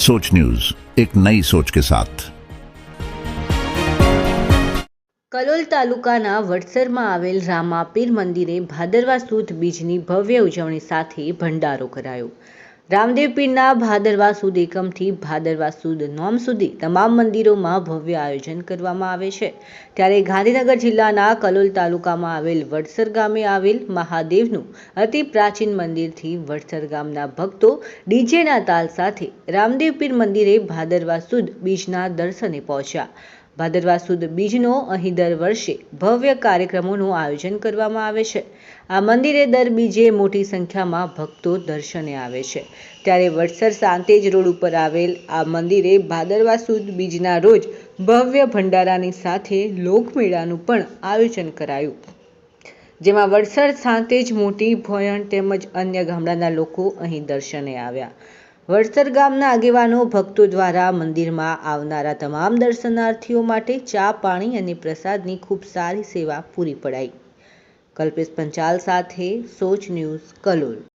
सोच न्यूज एक नई सोच के साथ કલોલ તાલુકાના વડસરમાં આવેલ રામાપીર મંદિરે ભાદરવા સુદ બીજની ભવ્ય ઉજવણી સાથે ભંડારો કરાયો રામદેવ પીરના ભાદરવા સુદ એકમથી ભાદરવા સુદ નોમ સુધી તમામ મંદિરોમાં ભવ્ય આયોજન કરવામાં આવે છે. ત્યારે ગાંધીનગર જિલ્લાના કલોલ તાલુકામાં આવેલ વડસર ગામે આવેલ મહાદેવનું અતિ પ્રાચીન મંદિરથી વડસર ગામના ભક્તો ડીજેના તાલ સાથે રામદેવ પીર મંદિરે ભાદરવા સુદ બીજના દર્શને પહોંચ્યા. ભાદરવા સુદ બીજનો અહીં દર વર્ષે ભવ્ય કાર્યક્રમોનું આયોજન કરવામાં આવે છે. આ મંદિરે દર બીજે મોટી સંખ્યામાં ભક્તો દર્શને આવે છે. ત્યારે વડસર સાંતેજ રોડ ઉપર આવેલ આ મંદિરે ભાદરવા સુદ બીજના રોજ ભવ્ય ભંડારાની સાથે લોકમેળાનું પણ આયોજન કરાયું. જેમાં વડસર સાંતેજ મોટી ભોયણ તેમજ અન્ય ગામડાના લોકો અહીં દર્શને આવ્યા. વડસર ગામના આગેવાનો ભક્તો દ્વારા મંદિરમાં આવનારા તમામ દર્શનાર્થીઓ માટે ચા, પાણી અને પ્રસાદની ખૂબ સારી સેવા પૂરી પડાઈ. કલ્પેશ પંચાલ સાથે સોચ ન્યૂઝ કલોલ.